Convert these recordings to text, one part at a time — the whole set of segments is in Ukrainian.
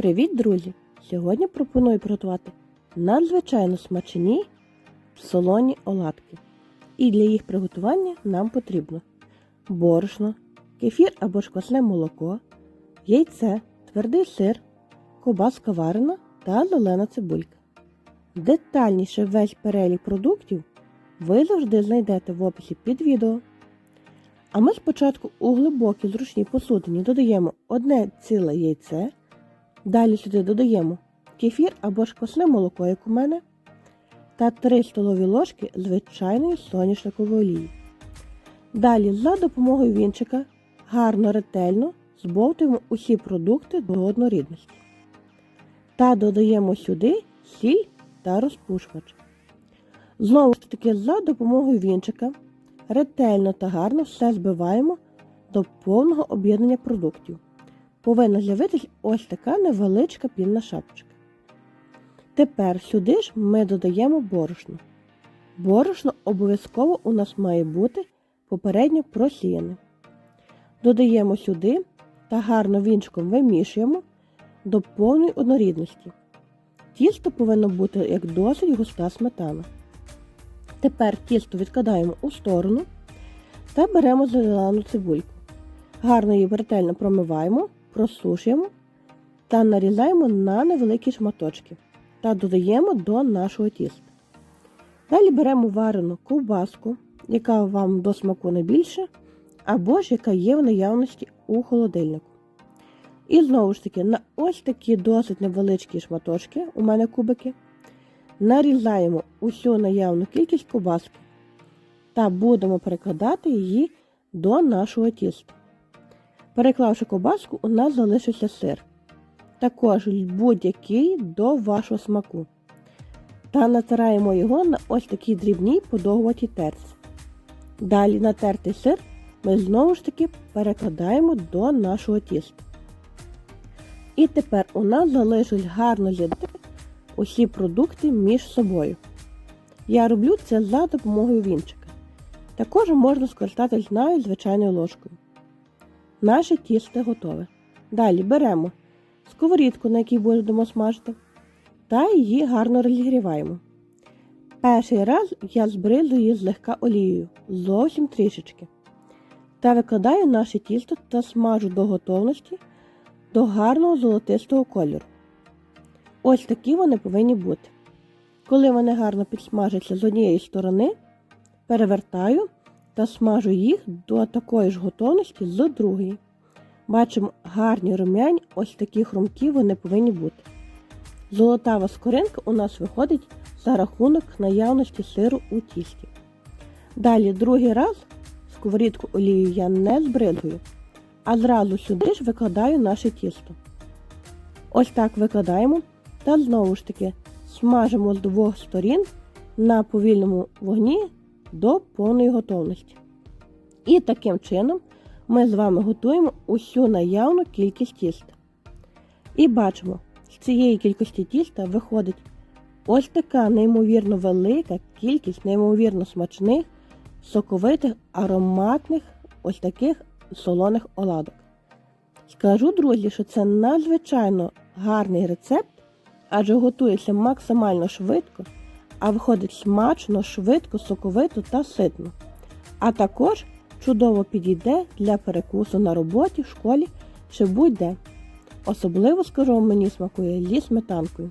Привіт, друзі! Сьогодні пропоную приготувати надзвичайно смачні солоні оладки. І для їх приготування нам потрібно борошно, кефір або ж квасне молоко, яйце, твердий сир, кобаска варена та зелена цибулька. Детальніше весь перелік продуктів ви завжди знайдете в описі під відео. А ми спочатку у глибокій зручній посудині додаємо одне ціле яйце. Далі сюди додаємо кефір або ж квасне молоко, як у мене, та 3 столові ложки звичайної соняшникової олії. Далі за допомогою вінчика гарно ретельно збовтуємо усі продукти до однорідності. Та додаємо сюди сіль та розпушувач. Знову ж таки, за допомогою вінчика ретельно та гарно все збиваємо до повного об'єднання продуктів повинна з'явитись ось така невеличка пінна шапочка. Тепер сюди ж ми додаємо борошно. Борошно обов'язково у нас має бути попередньо просіяне. Додаємо сюди та гарно вінчиком вимішуємо до повної однорідності. Тісто повинно бути як досить густа сметана. Тепер тісто відкладаємо у сторону та беремо зелену цибульку. Гарно її ретельно промиваємо просушуємо та нарізаємо на невеликі шматочки та додаємо до нашого тіста. Далі беремо варену ковбаску, яка вам до смаку не більше, або ж яка є в наявності у холодильнику. І знову ж таки, на ось такі досить невеличкі шматочки, у мене кубики, нарізаємо усю наявну кількість ковбаски та будемо перекладати її до нашого тіста. Переклавши ковбаску, у нас залишився сир. Також будь-який до вашого смаку. Та натираємо його на ось такій дрібній подовгуватій терці. Далі натертий сир ми знову ж таки перекладаємо до нашого тіста. І тепер у нас залишилось гарно з'єднати усі продукти між собою. Я роблю це за допомогою вінчика. Також можна скористатися навіть звичайною ложкою. Наше тісто готове. Далі беремо сковорідку, на якій будемо смажити, та її гарно розігріваємо. Перший раз я збризую її злегка олією, зовсім трішечки. Та викладаю наше тісто та смажу до готовності до гарного золотистого кольору. Ось такі вони повинні бути. Коли вони гарно підсмажаться з однієї сторони, перевертаю та смажу їх до такої ж готовності з другої. Бачимо гарні рум'яні, ось такі хрумкі вони повинні бути. Золотава скоринка у нас виходить за рахунок наявності сиру у тісті. Далі другий раз сковорідку олію я не збризгую, а зразу сюди ж викладаю наше тісто. Ось так викладаємо та знову ж таки смажимо з двох сторін на повільному вогні до повної готовності. І таким чином ми з вами готуємо усю наявну кількість тіста. І бачимо, з цієї кількості тіста виходить ось така неймовірно велика кількість неймовірно смачних, соковитих, ароматних ось таких солоних оладок. Скажу, друзі, що це надзвичайно гарний рецепт, адже готується максимально швидко а виходить смачно, швидко, соковито та ситно. А також чудово підійде для перекусу на роботі, в школі чи будь-де. Особливо, скажу мені смакує зі сметанкою.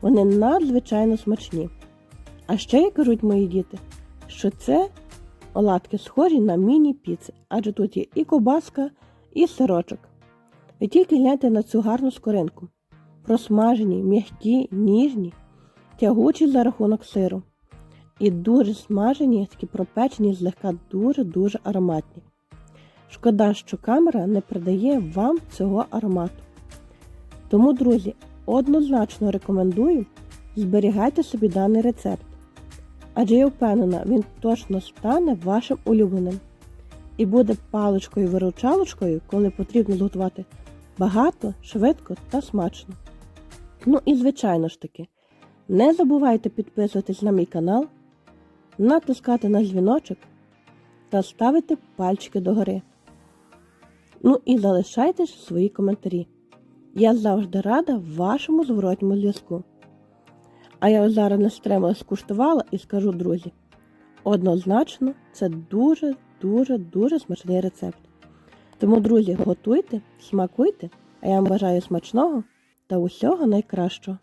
Вони надзвичайно смачні. А ще, як кажуть мої діти, що це оладки схожі на міні-піци, адже тут є і кобаска, і сирочок. Ви тільки гляньте на цю гарну скоринку. Просмажені, м'які, ніжні тягучі за рахунок сиру. І дуже смажені, такі пропечені, злегка дуже-дуже ароматні. Шкода, що камера не придає вам цього аромату. Тому, друзі, однозначно рекомендую зберігайте собі даний рецепт. Адже я впевнена, він точно стане вашим улюбленим. І буде паличкою-виручалочкою, коли потрібно зготувати багато, швидко та смачно. Ну і звичайно ж таки. Не забувайте підписуватись на мій канал, натискати на дзвіночок та ставити пальчики догори. Ну і залишайте свої коментарі. Я завжди рада вашому зворотньому зв'язку. А я зараз не стримала скуштувала і скажу, друзі, однозначно це дуже, дуже, дуже смачний рецепт. Тому, друзі, готуйте, смакуйте, а я вам бажаю смачного та усього найкращого.